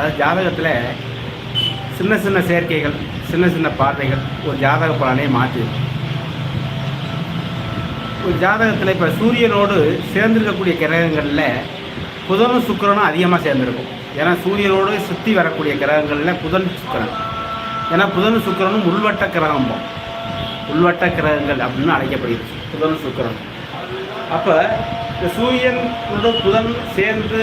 அதாவது ஜாதகத்தில் சின்ன சின்ன சேர்க்கைகள் சின்ன சின்ன பார்வைகள் ஒரு ஜாதக பலனை மாற்றிடும் ஒரு ஜாதகத்தில் இப்போ சூரியனோடு சேர்ந்திருக்கக்கூடிய கிரகங்களில் புதனும் சுக்கிரனும் அதிகமாக சேர்ந்திருக்கும். ஏன்னா சூரியனோடு சுற்றி வரக்கூடிய கிரகங்களில் புதன் சுக்கரன். ஏன்னா புதனும் சுக்கிரனும் உள்வட்ட கிரகம் உள்வட்ட கிரகங்கள் அப்படின்னு அழைக்கப்படுகிறது. புதனும் சுக்கிரன் அப்போ இந்த சூரியனோட புதன் சேர்ந்து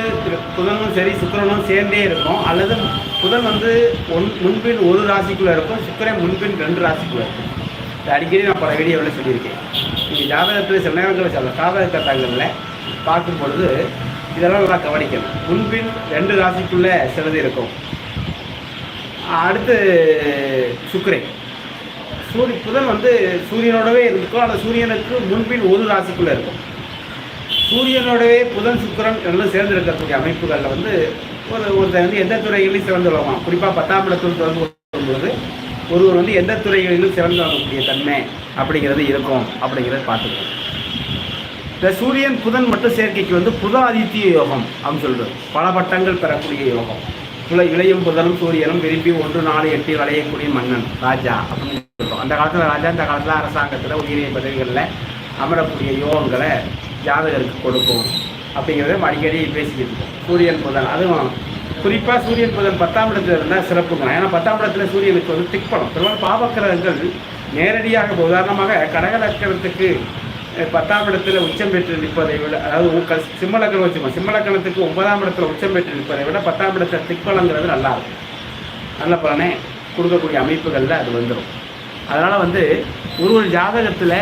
புதனும் சரி சுக்கரனும் சேர்ந்தே இருக்கும். அல்லது புதன் வந்து ஒன் முன்பின் ஒரு ராசிக்குள்ளே இருக்கும் சுக்கரன் முன்பின் ரெண்டு ராசிக்குள்ளே இருக்கும். இது அடிக்கடி நான் பல வீடியோவில் சொல்லியிருக்கேன். நீங்கள் ஜாதகத்தில் சில நேரங்களில் சில ஜாதக கட்டங்களில் பார்க்கும் பொழுது இதெல்லாம் நல்லா கவனிக்கணும். முன்பின் ரெண்டு ராசிக்குள்ளே சிலது இருக்கும். அடுத்து சுக்கரன். சூரிய புதன் வந்து சூரியனோடவே இருக்கும் அந்த சூரியனுக்கு முன்பின் ஒரு ராசிக்குள்ளே இருக்கும். சூரியனோடவே புதன் சுக்கரன் எல்லாம் சேர்ந்து இருக்கக்கூடிய அமைப்புகளில் வந்து ஒரு ஒருத்தர் வந்து எந்த துறைகளிலும் சிறந்து விளங்குவான் குறிப்பாக பத்தாம் இடத்தில் தொடர்பு கொள்ளும்போது ஒருவர் வந்து எந்த துறைகளிலும் சிறந்து விளங்கக்கூடிய தன்மை அப்படிங்கிறது இருக்கும் அப்படிங்கிறத பார்த்துக்கணும் இந்த சூரியன் புதன் மட்டும் சேர்க்கைக்கு வந்து புத ஆதித்ய யோகம் அப்படின்னு சொல்கிறது பல பட்டங்கள் பெறக்கூடிய யோகம். புல இளையும் புதனும் சூரியனும் விரும்பி ஒன்று நாலு எட்டு வளையக்கூடிய மன்னன் ராஜா அப்படின்னு சொல்றோம். அந்த காலத்தில் ராஜா அந்த காலத்தில் அரசாங்கத்தில் உயரிய பதவிகளில் அமரக்கூடிய யோகங்களை ஜாதகருக்கு கொடுக்கும் அப்படிங்கிறத அடிக்கடி பேசிக்கிட்டு இருக்கோம். சூரியன் புதன் அதுவும் குறிப்பாக சூரியன் புதன் பத்தாம் இடத்துல இருந்தால் சிறப்புங்க ஏன்னா பத்தாம் இடத்துல சூரியனுக்கு வந்து திக்பலம் பெரும்பாலும் பாவக்கிரகங்கள் நேரடியாக உதாரணமாக கடகலக்கணத்துக்கு அஹ், பத்தாம் இடத்துல உச்சம் பெற்று நிற்பதை விட அதாவது க சிம்மலக்கணம் வச்சுக்கோங்க. சிம்மலக்கணத்துக்கு ஒன்பதாம் இடத்துல உச்சம் பெற்று நிற்பதை விட பத்தாம் இடத்துல திக்பலங்கிறது நல்லா இருக்கும். நல்ல பலனை கொடுக்கக்கூடிய அமைப்புகளில் அது வந்துடும் அதனால் வந்து ஒரு ஒரு ஜாதகத்தில்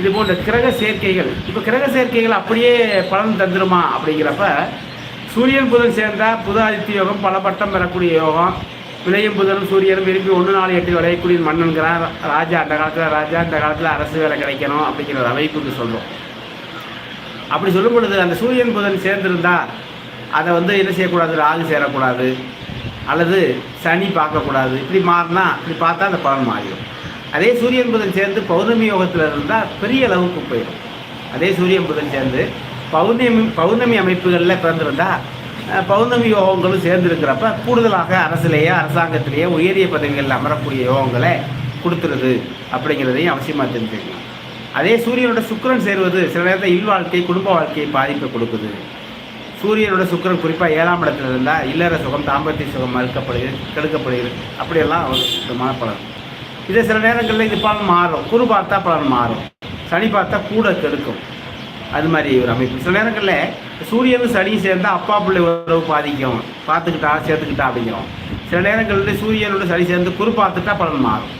இது போன்ற கிரக சேர்க்கைகள். இப்போ கிரக சேர்க்கைகள் அப்படியே பலன் தந்துருமா அப்படிங்கிறப்ப சூரியன் புதன் சேர்ந்தால் புத ஆதித்ய யோகம் பல பட்டம் பெறக்கூடிய யோகம். விளையும் புதனும் சூரியனும் விரும்பி ஒன்று நாலு எட்டு விளையக்கூடிய மன்னன்கிறான் ராஜா. அந்த காலத்தில் ராஜா அந்த காலத்தில் அரசு வேலை கிடைக்கணும் அப்படிங்கிற ஒரு அமைப்புக்கு சொல்கிறோம் அப்படி சொல்லும் பொழுது அந்த சூரியன் புதன் சேர்ந்திருந்தா அதை வந்து என்ன செய்யக்கூடாது? ராகு சேரக்கூடாது. அல்லது சனி பார்க்கக்கூடாது. இப்படி மாறினா இப்படி பார்த்தா அந்த பலன் மாறிடும். அதே சூரியன் புதன் சேர்ந்து பௌர்ணமி யோகத்தில் இருந்தால் பெரிய அளவுக்கு போயிடும். அதே சூரியன் புதன் சேர்ந்து பௌர்ணமி பௌர்ணமி அமைப்புகளில் பிறந்திருந்தா பௌர்ணமி யோகங்களும் சேர்ந்துருக்கிறப்ப கூடுதலாக அரசிலேயே அரசாங்கத்திலேயே உயரிய பதவிகளில் அமரக்கூடிய யோகங்களை கொடுத்துருது அப்படிங்கிறதையும் அவசியமாக தெரிஞ்சுக்கலாம் அதே சூரியனோட சுக்கிரன் சேருவது சில நேரத்தில் இல்வாழ்க்கை குடும்ப வாழ்க்கையை பாதிப்பை கொடுக்குது. சூரியனோட சுக்கிரன் குறிப்பாக ஏழாம் இடத்துல இருந்தால் இல்லற சுகம் தாம்பத்திய சுகம் மறுக்கப்படுகிறது கெடுக்கப்படுகிறது. அப்படியெல்லாம் ஒரு விதமான பலன். இதே சில நேரங்களில் இது பலன் மாறும். குரு பார்த்தா பலன் மாறும். சனி பார்த்தா கூட கெடுக்கும். அது மாதிரி ஒரு அமைப்பு. சில நேரங்களில் சூரியனும் சனியும் சேர்ந்தால் அப்பா பிள்ளை உறவு பாதிக்கும். பார்த்துக்கிட்டா சேர்த்துக்கிட்டா அப்படிங்கிறோம். சில நேரங்களில் சூரியனோட சனி சேர்ந்து குரு பார்த்துட்டா பலன் மாறும்.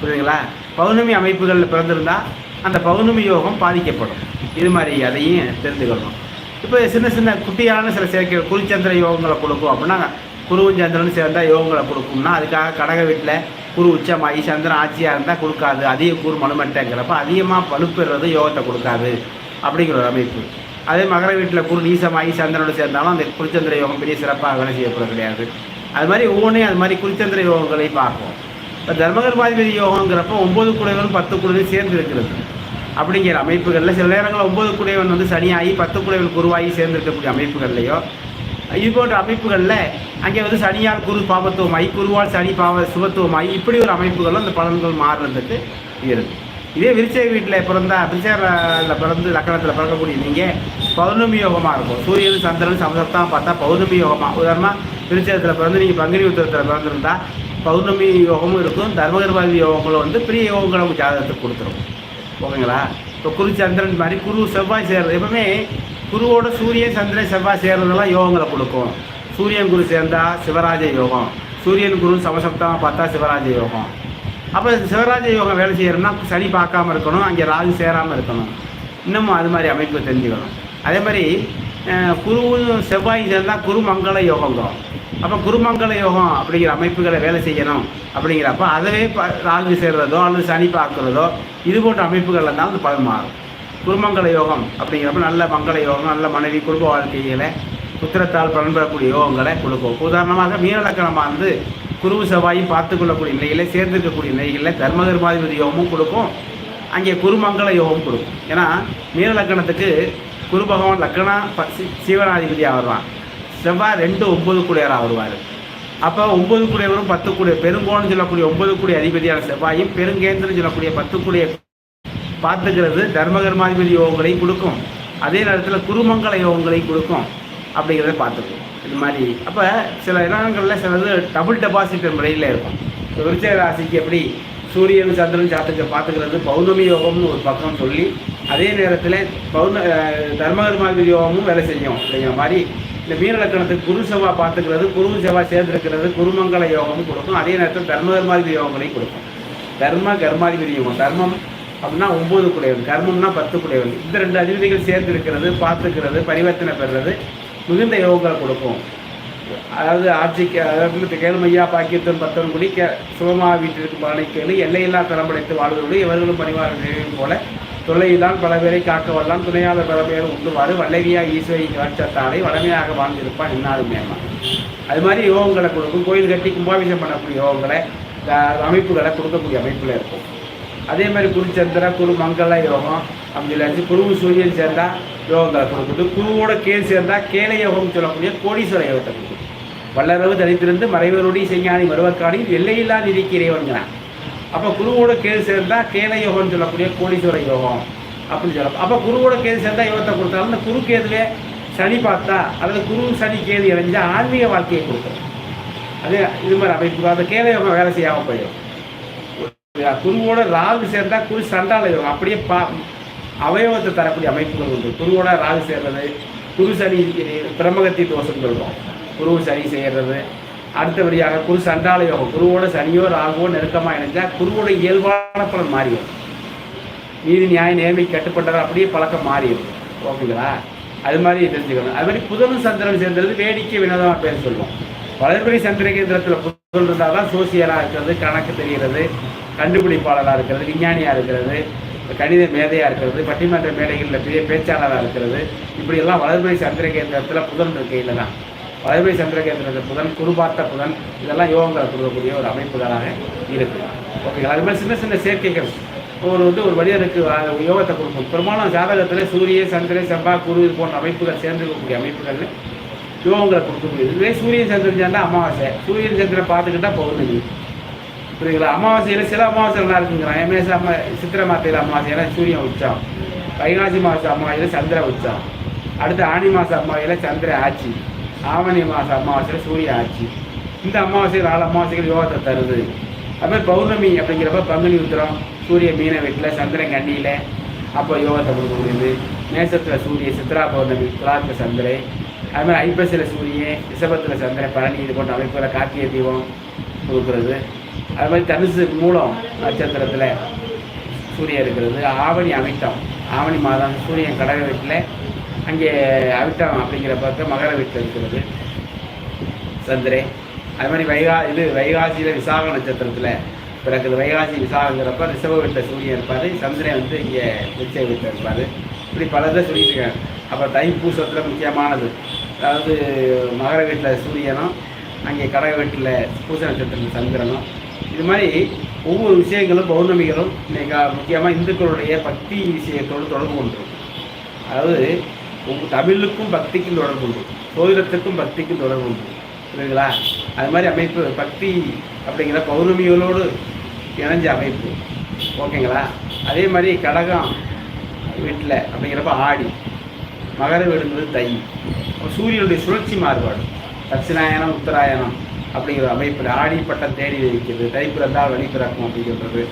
புரியுதுங்களா? பௌர்ணமி அமைப்புகளில் பிறந்திருந்தால் அந்த பௌர்ணமி யோகம் பாதிக்கப்படும். இது மாதிரி அதையும் தெரிந்துக்கணும். இப்போ சின்ன சின்ன குட்டியான சில சேர்க்கை குருச்சந்திர யோகங்களை கொடுக்கும் அப்படின்னா குருவும் சந்திரனும் சேர்ந்தால் யோகங்களை கொடுக்கும்னா அதுக்காக கடக வீட்டில் குரு உச்சமாகி சந்திரன் ஆட்சியாக இருந்தால் கொடுக்காது. அதிக கூறு மனுமட்டங்கிறப்ப அதிகமாக பழுப்பெறது யோகத்தை கொடுக்காது அப்படிங்கிற ஒரு அமைப்பு. அதே மகர வீட்டில் குரு நீசமாகி சந்திரனோடு சேர்ந்தாலும் அந்த குருச்சந்திர யோகம் பெரிய சிறப்பாக வேலை செய்யப்பட கிடையாது. அது மாதிரி ஒவ்வொன்றையும் அது மாதிரி குருச்சந்திர யோகங்களை பார்ப்போம். இப்போ தர்மகர்மாதிபதி யோகங்கிறப்ப ஒம்பது குடைவன் பத்து குடைவன் சேர்ந்து இருக்கிறது. அப்படிங்கிற அமைப்புகளில் சில நேரங்களில் ஒம்பது குடைவன் வந்து சனியாகி பத்து குடைவன் குருவாகி சேர்ந்து இருக்கக்கூடிய அமைப்புகள்லையோ இது போன்ற அமைப்புகளில் அங்கே வந்து சனியால் குரு பாபத்துவமாகி குருவால் சனி பாவ சுபத்துவமாகி இப்படி ஒரு அமைப்புகளும் அந்த பலன்கள் மாறுறதுக்கு இருக்கு. இதே விருச்சை வீட்டில் பிறந்தா விருச்சையில் பிறந்து லக்கணத்தில் பிறக்கக்கூடிய நீங்கள் பௌர்ணமி யோகமாக இருக்கும். சூரியன் சந்திரன் சமசப்தான் பார்த்தா பௌர்ணமி யோகமாக உதாரணமாக விருச்சத்தில் பிறந்து நீங்கள் பங்குனி உத்தரத்தில் பிறந்திருந்தா பௌர்ணமி யோகமும் இருக்கும். தர்மகர்பாதி யோகங்களும் வந்து பெரிய யோகங்களை ஜாதகத்துக்கு கொடுத்துரும். ஓகேங்களா? இப்போ குரு சந்திரன் மாதிரி குரு செவ்வாய் சேர்றது எப்பவுமே குருவோட சூரியன் சந்திரன் செவ்வாய் சேர்றதெல்லாம் யோகங்களை கொடுக்கும். சூரியன் குரு சேர்ந்தா சிவராஜ யோகம். சூரியன் குரு சமசப்தமாக பார்த்தா சிவராஜ யோகம். அப்போ சிவராஜ யோகம் வேலை செய்யறதுனா சனி பார்க்காம இருக்கணும் அங்கே ராகு சேராமல் இருக்கணும். இன்னமும் அது மாதிரி அமைப்பு தெரிஞ்சுக்கணும் அதே மாதிரி குருவும் செவ்வாயும் சேர்ந்தால் குருமங்கள யோகங்கிறோம் அப்போ குருமங்கள யோகம் அப்படிங்கிற அமைப்புகளை வேலை செய்யணும் அப்படிங்கிறப்ப அதவே ராகு சேர்றதோ அல்லது சனி பார்க்குறதோ இது போன்ற அமைப்புகள் இருந்தாலும் பலன் மாறும். குருமங்கள யோகம் அப்படிங்கிறப்ப நல்ல மங்கள யோகம் நல்ல மனைவி குடும்ப வாழ்க்கையில் புத்திரத்தால் பலன் யோகங்களை கொடுக்கும். உதாரணமாக மீனலக்கணமாக வந்து குருவு செவ்வாயும் பார்த்து கொள்ளக்கூடிய நிலையில சேர்ந்திருக்கக்கூடிய நிலைகளில் தர்மகர்மாதிபதி யோகமும் கொடுக்கும். அங்கே குருமங்கள யோகம் கொடுக்கும். ஏன்னா மீனலக்கணத்துக்கு குரு பகவான் லக்கணா சீவனாதிபதியாக வருவான் செவ்வாய் ரெண்டு ஒம்பது கூடியவராக வருவார். அப்போ ஒன்பது கூடியவரும் பத்து கூடிய பெருங்கோன்னு சொல்லக்கூடிய ஒன்பது கூடிய அதிபதியான செவ்வாயும் பெருங்கேந்திரன் சொல்லக்கூடிய பத்து கூடிய பார்த்துக்கிறது தர்மகர்மாதிபதி யோகங்களையும் கொடுக்கும். அதே நேரத்தில் குருமங்கல யோகங்களையும் கொடுக்கும். அப்படிங்கிறத பார்த்துக்கும் இது மாதிரி. அப்போ சில இடங்களில் சிலது டபுள் டெபாசிட் முறையில் இருக்கும். இப்போ ராசிக்கு எப்படி சூரியன் சந்திரன் சாத்துக்க பார்த்துக்கிறது பௌர்ணமி யோகம்னு ஒரு பக்கம் சொல்லி அதே நேரத்தில் பௌர்ண தர்மகர்மாதிபதி யோகமும் வேலை செய்யும் அப்படிங்கிற மாதிரி இந்த மீனலக்கணத்துக்கு குரு செவ்வாய் பார்த்துக்கிறது குரு செவ்வாய் சேர்ந்திருக்கிறது குருமங்கல யோகமும் கொடுக்கும். அதே நேரத்தில் தர்மகர்மாதிபதி யோகங்களையும் கொடுக்கும். தர்ம கர்மாதிபதி யோகம் தர்மம் அப்படின்னா ஒம்பது குடைவன் கர்மம்னா பத்து குடைவன் இந்த ரெண்டு அதிபதிகள் சேர்ந்து இருக்கிறது பார்த்துக்கிறது பரிவர்த்தனை பெறுறது மிகுந்த யோகங்களை கொடுக்கும். அதாவது ஆட்சிக்கு அதாவது கேளுமையா பாக்கியத்தன் பத்தவன் குடி கே சுகமா வீட்டிற்கு பலனை எல்லையில்லா தரம்படைத்து வாழ்வதோடு இவர்களும் பணிவார்கள் போல தொல்லையில்தான் பல பேரை காக்க வல்லான் துணையாளர் பல பேர் உண்டுவாறு வல்லவியா ஈஸ்வரி காட்சத்தாலை வளமையாக வாழ்ந்திருப்பான் இன்னாலும் மேமா அது மாதிரி யோகங்களை கொடுக்கும். கோயில் கட்டி கும்பாபிஷேகம் பண்ணக்கூடிய யோகங்களை அமைப்புகளை கொடுக்கக்கூடிய அமைப்பில் இருக்கும். அதே மாதிரி குருச்சந்திர குரு மங்கள யோகம். அப்படி இல்லாச்சு குருவு சூரியன் சேர்ந்தால் யோகங்களை கொடுக்குது. குருவோட கேள் சேர்ந்தால் கேள யோகம் சொல்லக்கூடிய கோடீஸ்வர யோகத்தை கொடுக்குது. வல்லரவு தனித்திருந்து மறைவருடைய செய்ஞானி மருவக்காடி எல்லையில்லா நிதிக்கு இறைவன்கிறான் அப்போ குருவோட கேள் சேர்ந்தால் கேள யோகம்னு சொல்லக்கூடிய கோடீஸ்வர யோகம் அப்படின்னு சொல்லலாம் அப்போ குருவோட கேது சேர்ந்தால் யோகத்தை கொடுத்தாலும் இந்த குரு கேதுவே சனி பார்த்தா அல்லது குரு சனி கேது இணைஞ்சா ஆன்மீக வாழ்க்கையை கொடுக்கும். அதே இது மாதிரி அமைப்பு. அந்த கேள யோகம் வேலை செய்யாமல் போயிடும். குருவோட ராகு சேர்ந்தால் குரு சண்டாலயம். அப்படியே பா அவயவத்தை தரக்கூடிய அமைப்புகள் உண்டு. குருவோட ராகு சேர்றது குரு சனி பிரம்மகத்தி தோஷம் சொல்லுவோம் குரு சனி செய்கிறது அடுத்தபடியாக குரு சண்டால யோகம் குருவோட சனியோ ராகுவோ நெருக்கமாக இணைஞ்சால் குருவோட இயல்பான பலன் மாறிடும். நீதி நியாய நேர்மை கட்டுப்பட்டது அப்படியே பழக்கம் மாறிடும். ஓகேங்களா? அது மாதிரி தெரிஞ்சுக்கணும். அது மாதிரி புதனும் சந்திரன் சேர்ந்தது வேடிக்கை வினோதமாக பேர் சொல்லுவோம் வளர்பிறை சந்திர கேந்திரத்தில் புதன் இருந்தால் தான் சோசியலாக இருக்கிறது கணக்கு தெரிகிறது. கண்டுபிடிப்பாளராக இருக்கிறது விஞ்ஞானியாக இருக்கிறது கணித மேதையாக இருக்கிறது பட்டிமன்ற மேடைகளில் பெரிய பேச்சாளராக இருக்கிறது. இப்படியெல்லாம் வளர்மை சந்திர கேந்திரத்தில் புதன் இருக்கையில் தான் வளர்மை சந்திர கேந்திரத்தில் புதன் குருபார்த்த புதன் இதெல்லாம் யோகங்களை கொடுக்கக்கூடிய ஒரு அமைப்புகளாக இருக்குது ஓகேங்களா அது மாதிரி சின்ன சின்ன சேர்க்கைகள். ஒரு வந்து ஒரு மனிதனுக்கு யோகத்தை கொடுக்கும். பெரும்பாலும் ஜாதகத்தில் சூரிய சந்திரன் செவ்வாய் குரு இது போன்ற அமைப்புகள் சேர்ந்துக்கக்கூடிய அமைப்புகள் யோகங்களை கொடுக்க முடியுது இதுவே சூரியன் சந்திரன் சேர்ந்தால் அமாவாசை. சூரியன் சந்திரன் பார்த்துக்கிட்டா பௌர்ணமி. புரியுங்களா அமாவாசையில் சில அமாவாசை நல்லா இருக்குங்கிறான். எமேச அம்மா சித்திரை மாத்தையில் அமாவாசையில் சூரியன் உச்சம். வைகாசி மாத அமாவாசையில் சந்திர உச்சம். அடுத்து ஆனி மாத அமாவாசையில் சந்திர ஆட்சி. ஆவணி மாத அமாவாசையில் சூரிய ஆட்சி. இந்த அமாவாசை நாலு அமாவாசைகள் யோகத்தை தருது. அதுமாதிரி பௌர்ணமி அப்படிங்கிறப்ப பங்குனி உத்திரம் சூரிய மீன வீட்டில் சந்திரன் கண்ணியில் அப்போ யோகத்தை கொடுக்க முடியுது. மேசத்தில் சூரிய சித்ரா பௌர்ணமி துலாத்தில் சந்திரை அதுமாதிரி ஐப்பசியில் சூரியன் ரிஷபத்தில் சந்திரன் பழனி இது போன்ற அமைப்புகளை கார்த்திகை தீபம் கொடுக்குறது. அது மாதிரி தனுசு மூலம் நட்சத்திரத்தில் சூரியன் இருக்கிறது ஆவணி அமிட்டம் ஆவணி மாதம் சூரியன் கடக வீட்டில் அங்கே அவிட்டம் அப்படிங்கிற பார்க்க மகர வீட்டில் இருக்கிறது. சந்திரே அது மாதிரி வைகா இது வைகாசியில் விசாக நட்சத்திரத்தில் பிறகு வைகாசி விசாகங்கிறப்ப ரிஷப வீட்டில் சூரியன் இருப்பார். சந்திரன் வந்து இங்கே நிச்சய வீட்டில் இருப்பார். இப்படி பலதை சொல்லியிருக்காங்க அப்புறம் தைப்பூசத்தில் முக்கியமானது. அதாவது மகர வீட்டில் சூரியனும் அங்கே கடக வீட்டில் பூச நட்சத்திரத்தில் சந்திரனும். இது மாதிரி ஒவ்வொரு விஷயங்களும் பௌர்ணமிகளும் இன்னைக்கு முக்கியமாக இந்துக்களுடைய பக்தி விஷயத்தோடு தொடர்பு கொண்டு அதாவது தமிழுக்கும் பக்திக்கும் தொடர்பு உண்டு. சோதிடத்துக்கும் பக்திக்கும் தொடர்பு உண்டு. புரியுதுங்களா? அது மாதிரி அமைப்பு பக்தி அப்படிங்கிற பௌர்ணமிகளோடு இணைஞ்ச அமைப்பு. ஓகேங்களா? அதே மாதிரி கடகம் வீட்டில் அப்படிங்கிறப்ப ஆடி. மகர வீடுங்கிறது தை. சூரியனுடைய சுழற்சி மாறுபாடு. தட்சிணாயனம் உத்தராயணம் அப்படிங்கிற அமைப்பில் ஆடி பட்டம் தேடி வைக்கிறது தைப்பிறந்தால் வெளிப்பிறக்கும் பிறக்கும் அப்படிங்கிறது.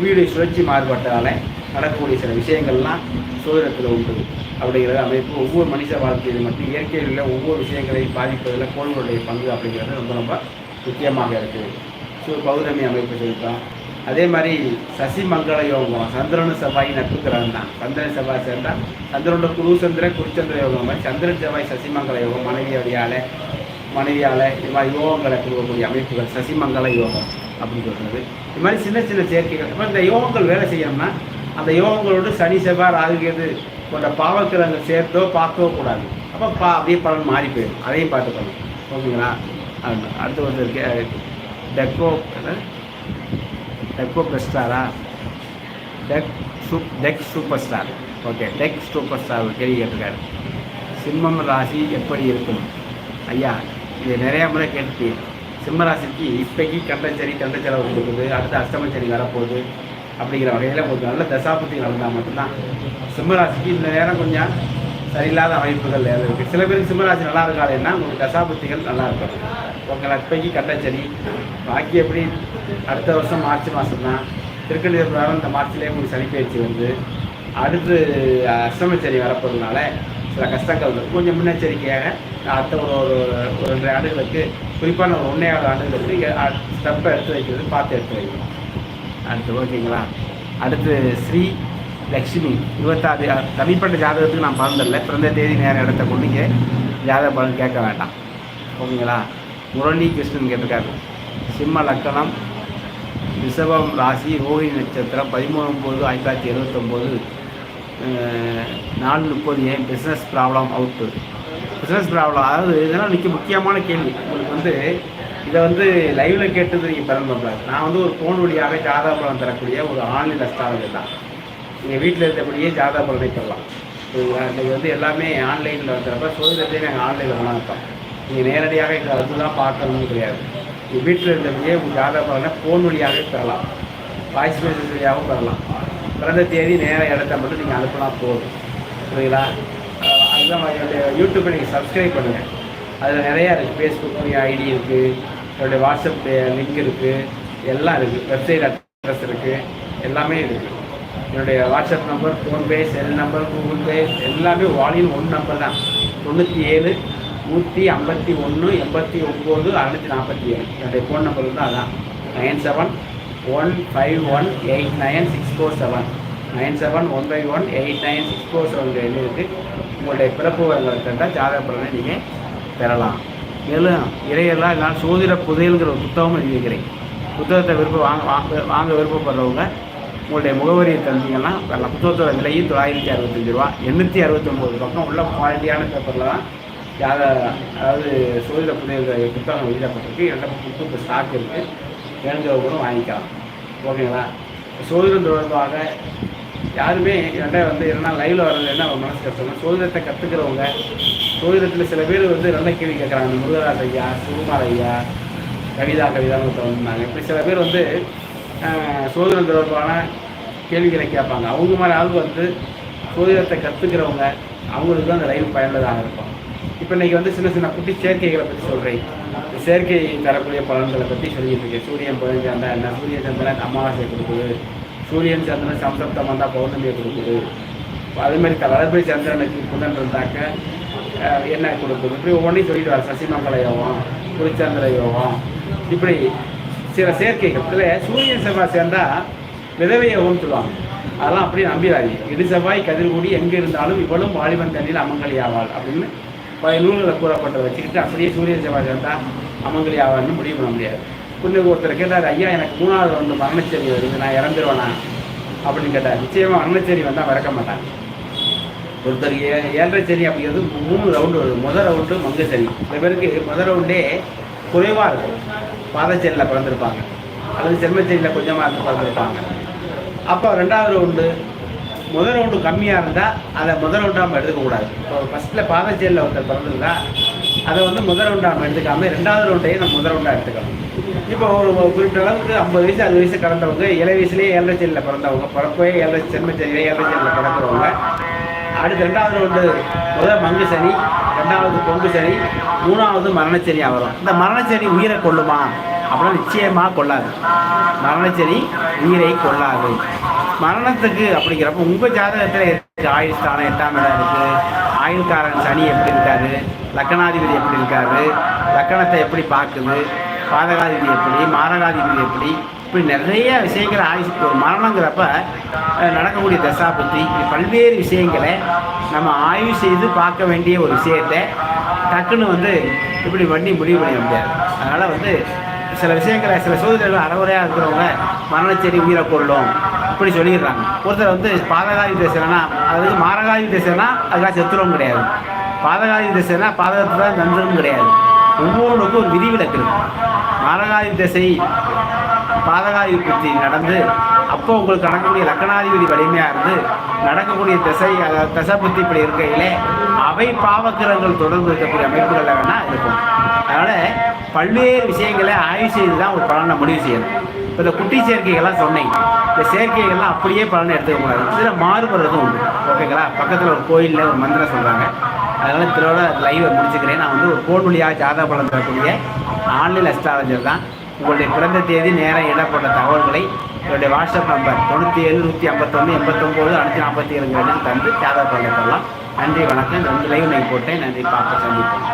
வீடு சுழற்சி மாறுபாட்டால் நடக்கக்கூடிய சில விஷயங்கள்லாம் சுதந்திரத்தில் உண்டு அப்படிங்கிற அமைப்பு ஒவ்வொரு மனித வாழ்க்கையில் மட்டும் இயற்கையில் உள்ள ஒவ்வொரு விஷயங்களையும் பாதிப்பதில் கோள்களுடைய பங்கு அப்படிங்கிறது ரொம்ப ரொம்ப முக்கியமாக இருக்குது ஸோ பௌர்ணமி அமைப்பு சொல்லிட்டோம் அதே மாதிரி சசி மங்கள யோகம் சந்திரன் செவ்வாய் நட்பு கிரகம் தான். சந்திரன் செவ்வாய் சேர்ந்தால் சந்திரனோட குரு சந்திரன் குருச்சந்திர யோகம் மாதிரி சந்திரன் செவ்வாய் சசிமங்கல யோகம் மனைவியோடையால் மனைவியால் இது மாதிரி யோகங்களை கொடுக்கக்கூடிய அமைப்புகள் சசிமங்கல யோகம் அப்படின்னு சொல்கிறது இது மாதிரி சின்ன சின்ன சேர்க்கைகள். இப்போ இந்த யோகங்கள் வேலை செய்யணும்னா அந்த யோகங்களோடு சனி செவ்வாய் ஆகியது போன்ற பாவக்கிரகங்கள் சேர்த்தோ பார்க்கவோ கூடாது. அப்போ பா அப்படியே பலன் மாறி போயிடும். அதையும் பார்த்துக்கணும் ஓகேங்களா? அடுத்து வந்து இருக்கு டெக்கோ டெக்கோ பெஸ்டாரா tech soup tech super star okay tech super star கேள்வி கேட்டிருக்காரு. சிம்மம் ராசி எப்படி இருக்கும்? ஐயா இது நிறையா முறை கேட்டு சிம்மராசிக்கு இப்போக்கி கண்டச்சரி கண்டச்சரவு கொடுக்குது அடுத்து அஷ்டமச்சரி வரப்போகுது. அப்படிங்கிற வகையில் ஒரு நல்ல தசாபத்தி நடந்தால் மட்டும்தான். சிம்மராசிக்கு இந்த நேரம் கொஞ்சம் சரியில்லாத அமைப்புகள் இருக்குது சில பேருக்கு சிம்மராசி நல்லா இருக்காதுன்னா உங்களுக்கு தசாபுத்திகள் நல்லா இருக்கும். உங்கள் இப்போக்கி கண்டச்சரி பாக்கி எப்படி அடுத்த வருஷம் மார்ச் மாதம் தான் திருக்கணித பிரகாரம் இந்த மார்ச்லேயே உங்களுக்கு சனிப்பயிற்சி வந்து. அடுத்து அஷ்டமச்சரி வரப்போகிறதுனால சில கஷ்டங்கள் கொஞ்சம் முன்னெச்சரிக்கையாக அடுத்த ஒரு ஒரு ஒரு ரெண்டு ஆண்டுகளுக்கு குறிப்பான ஒரு ஒன்றே ஆறு ஆண்டுகளுக்கு ஸ்டெப்பை எடுத்து வைக்கிறது பார்த்து எடுத்து வைக்கணும். அடுத்து ஓகேங்களா? அடுத்து ஸ்ரீ லக்ஷ்மி. இருபத்தாறு தனிப்பட்ட ஜாதகத்துக்கு நான் பலனில்லை பிறந்த தேதி நேரம் இடத்த கொண்டு ஜாதக பலன் கேட்க வேண்டாம். ஓகேங்களா? முரளி கிருஷ்ணன் கேட்டிருக்காரு. சிம்ம லக்கணம் ரிஷபம் ராசி ரோஹிணி நட்சத்திரம் பதிமூணு ஒம்பது ஆயிரத்தி தொள்ளாயிரத்தி எழுபத்தொம்போது நாலு முப்பது ஏன் business problem out business problem அதாவது இதெல்லாம் நிற்க முக்கியமான கேள்வி. உங்களுக்கு வந்து இதை வந்து லைவில் கேட்டது நீங்கள் பிறந்த நான் வந்து ஒரு ஃபோன் வழியாக ஜாதாபுரம் தரக்கூடிய ஒரு ஆன்லைன் ரெஸ்டாரண்ட் தான். நீங்கள் வீட்டில் இருந்தபடியே ஜாதாபுரத்தை பலனை பெறலாம். சரிங்களா? இன்றைக்கி வந்து எல்லாமே ஆன்லைனில் வந்துறப்ப சோதனத்தையும் நாங்கள் ஆன்லைனில் கொண்டாந்துட்டோம் நீங்கள் நேரடியாக இதை வந்து தான் பார்க்கணும்னு கிடையாது. நீங்கள் வீட்டில் இருந்தபடியே உங்கள் ஜாதக பலனை ஃபோன் வழியாகவே பெறலாம். வாய்ஸ் மெசேஜ் வழியாகவும் பெறலாம். பிறந்த தேதி நேர இடத்த மட்டும் நீங்கள் அனுப்பினா போதும். புரியுங்களா அதுதான் மாதிரி என்னுடைய யூடியூப்பை நீங்கள் சப்ஸ்கிரைப் பண்ணுங்கள் அதில் நிறையா இருக்குது ஃபேஸ்புக் ஐடி இருக்குது என்னுடைய வாட்ஸ்அப் லிங்க் இருக்குது எல்லாம் இருக்குது வெப்சைட் அட்ரஸ் இருக்குது எல்லாமே இருக்குது என்னுடைய WhatsApp number PhonePe cell number Google Pay எல்லாமே வாலின் ஒன் நம்பர் தான். தொண்ணூற்றி ஏழு நூற்றி ஐம்பத்தி ஒன்று எண்பத்தி ஒம்பது அறுநூற்றி நாற்பத்தி ஏழு. என்னுடைய ஃபோன் நம்பர் வந்து அதான். Nine seven one five one eight nine six four seven nine seven one five one eight nine six four seven இருக்குது உங்களுடைய பிறப்பு விவரங்கள் கண்டால் ஜாதக பலனை நீங்கள் பெறலாம். மேலும் இறையெல்லாம் நான் சோதிட புதையல்கிற ஒரு புத்தகம் எழுதி புத்தகத்தை விருப்பம் வாங்க வாங்க வாங்க விருப்பப்படுறவங்க உங்களுடைய முகவரியை தந்தீங்கன்னா வரலாம் புத்தகத்தோட விலையும் தொள்ளாயிரத்தி அறுபத்தஞ்சு ரூபா எண்ணூற்றி அறுபத்தொம்போது பக்கம் உள்ள குவாலிட்டியான பேப்பரில் தான் ஜாத அதாவது சோதிட புதையல் புத்தகம் எழுதப்பட்டிருக்கு. எல்லாம் புக்கு இப்போ ஸ்டாக் இருக்குது வேணுங்கிறவங்களும் வாங்கிக்கலாம். ஓகேங்களா? சோதிடம் தொடர்பாக யாருமே என்கிட்ட வந்து என்ன லைவில் வர்றது என்ன ஒரு மனசு கஷ்டம் சோதிடத்தை கற்றுக்கிறவங்க சோதிடத்தில் சில பேர் வந்து நல்ல கேள்வி கேட்குறாங்க முருகராஜ் ஐயா சுகுமார் ஐயா கவிதா கவிதான்னு ஒருத்தர் வந்தாங்க இப்படி சில பேர் வந்து சோதனம் தொடர்பான கேள்விகளை கேட்பாங்க. அவங்க மாதிரி ஆள் வந்து சோதிடத்தை கற்றுக்கிறவங்க அவங்களுக்கு தான் அந்த லைவ் பயனுள்ளதாக இருக்கும். இப்போ இன்றைக்கி வந்து சின்ன சின்ன குட்டி சேர்க்கைகளை பற்றி சொல்கிறேன் செயற்கை தரக்கூடிய பலன்களை பற்றி சொல்லிட்டு இருக்கேன். சூரியன் பதினஞ்சு இருந்தால் என்ன? சூரிய சந்திரன் அமாவாசை கொடுக்குது. சூரியன் சந்திரன் சம்சப்தம் வந்தால் பௌர்ணமியை கொடுக்குது. அதே மாதிரி சந்திரனுக்கு புதன் இருந்தாக்க என்ன கொடுக்குது? இப்படி ஒவ்வொன்றையும் சொல்லிட்டு வர சசிமங்கல யோகம் குருச்சந்திர யோகம் இப்படி சில சேர்க்கைகள் இதில் சூரியன் செவ்வாய் சேர்ந்தால் விதவை யோகம்னு சொல்லுவாங்க. அதெல்லாம் அப்படியே நம்பிடாதீங்க. இடு செவ்வாய் கதிர்கூடி எங்கே இருந்தாலும் இவளும் வாலிபன் தண்ணியில் அமங்கலி ஆவாள் அப்படின்னு பல நூல்களில் கூறப்பட்டதை வச்சுக்கிட்டு அப்படியே சூரிய செவ்வாய் இருந்தால் அமங்கலி ஆவாள்னு முடிவு பண்ண முடியாது. புண்ணிய ஒருத்தர் கேட்டார் ஐயா எனக்கு மூணாவது வந்து மரணச்சேரி வருது நான் இறந்துருவேனா? அப்படின்னு கேட்டார். நிச்சயமாக மரணச்சேரி வந்தால் மறக்க மாட்டாங்க ஒருத்தர் ஏ ஏழரை சரி அப்படிங்கிறது மூணு ரவுண்டு வருது. முதல் ரவுண்டு மங்க சனி. சில பேருக்கு முதல் ரவுண்டே குறைவாக இருக்கும். பாதச்சேரியில் பிறந்திருப்பாங்க. அல்லது செம்மச்சேரியில் கொஞ்சமாக இருந்து பிறந்திருப்பாங்க. அப்போ ரெண்டாவது ரவுண்டு முதல் ரவுண்டு கம்மியாக இருந்தால் அதை முதல் ரவுண்டாக நம்ம எடுத்துக்கக்கூடாது இப்போ ஃபஸ்ட்டில் பாதச்சேரியில் ஒருத்தர் பிறந்திருந்தா அதை வந்து முதல் ரவுண்டாக நம்ம எடுத்துக்காமல் ரெண்டாவது ரவுண்டையே நம்ம முதல் ரவுண்டாக எடுத்துக்கணும். இப்போ ஒரு குறிப்பிட்ட அளவுக்கு ஐம்பது வயசு அறுபது வயசு கடந்தவங்க இள வயசுலேயே ஏழரை சேரியில் பிறந்தவங்க பிறப்பே ஏழரை சென்மச்சேரியில் ஏழரை சேரியில் பிறக்கிறவங்க அடுத்து ரெண்டாவது ரவுண்டு முதல் மங்கு சனி ரெண்டாவது பொங்கு சனி மூணாவது மரணச்சனியாக வரும் இந்த மரணச்சனி உயிரை கொல்லுமா? அப்படின்னா நிச்சயமாக கொள்ளாது. மரணச்சனி உயிரை கொள்ளாது. மரணத்துக்கு அப்படிங்கிறப்ப உங்கள் ஜாதகத்தில் இருக்குது ஆயுள் ஸ்தானம் எட்டாம் இடம் இருக்குது ஆயுள்காரன் சனி எப்படி இருக்காரு? லக்கணாதிபதி எப்படி இருக்காரு? லக்கணத்தை எப்படி பார்க்குது? பாதகாதிபதி எப்படி? மாரகாதிபதி எப்படி? இப்படி நிறைய விஷயங்களை ஆயுஷ் ஒரு மரணங்கிறப்ப நடக்கக்கூடிய தசாபத்தி பல்வேறு விஷயங்களை நம்ம ஆய்வு செய்து பார்க்க வேண்டிய ஒரு விஷயத்தை டக்குன்னு வந்து இப்படி பண்ணி முடிவு பண்ண முடியாது. அதனால் வந்து சில விஷயங்களை சில சோதனைகள் அறவுரையாக இருக்கிறவங்க மரணச்செடி உயிரை கொள்ளும் இப்படி சொல்லிடுறாங்க. ஒருத்தர் வந்து பாதகாதி திசைனா அதாவது மாரகாதி திசைனா அதுக்காக செத்துறவும் கிடையாது. பாதகாதி திசைனா பாதகத்தை தான் நன்றும் கிடையாது. ஒவ்வொன்றுக்கும் ஒரு விதிவிலக்கு இருக்கு. மாரகாதி திசை பாதகாதி புத்தி நடந்து அப்போ உங்களுக்கு நடக்கக்கூடிய லக்கணாதிபதி வலிமையாக இருந்து நடக்கக்கூடிய திசை அதாவது தசை புத்தி இப்படி இருக்கையிலே அவை பாவக்கிரங்கள் தொடர்பு இருக்கக்கூடிய அமைப்புகளில் வேணால் இருக்கும். அதனால் பல்வேறு விஷயங்களை ஆய்வு செய்து தான் ஒரு பலனை முடிவு செய்யணும். இப்போ இந்த குட்டி சேர்க்கைகள்லாம் சொன்னேன். இந்த சேர்க்கைகள்லாம் அப்படியே பலனை எடுத்துக்க கூடாது. இதில் மாறுபடுறதும் உண்டு. ஓகேங்களா? பக்கத்தில் ஒரு கோயிலில் ஒரு மந்திரம் சொல்கிறாங்க அதனால் இதோட லைவை முடிச்சுக்கிறேன். நான் வந்து ஒரு ஃபோன் வழியாக ஜாதக பலன் தரக்கூடிய ஆன்லைன் அஸ்ட்ராலஜர் தான். உங்களுடைய பிறந்த தேதி நேரம் இடப்பட்ட தகவல்களை என்னுடைய வாட்ஸ்அப் நம்பர் தொண்ணூற்றி ஏழு நூற்றி ஐம்பத்தொன்று எண்பத்தொம்போது அறுநூற்றி நாற்பத்தி ஏழுங்கிறது தந்து ஜாதக பலனை நன்றி வணக்கம். இந்த வந்து லைவ் நான் போட்டேன். நன்றி பார்க்க சந்திப்போம்.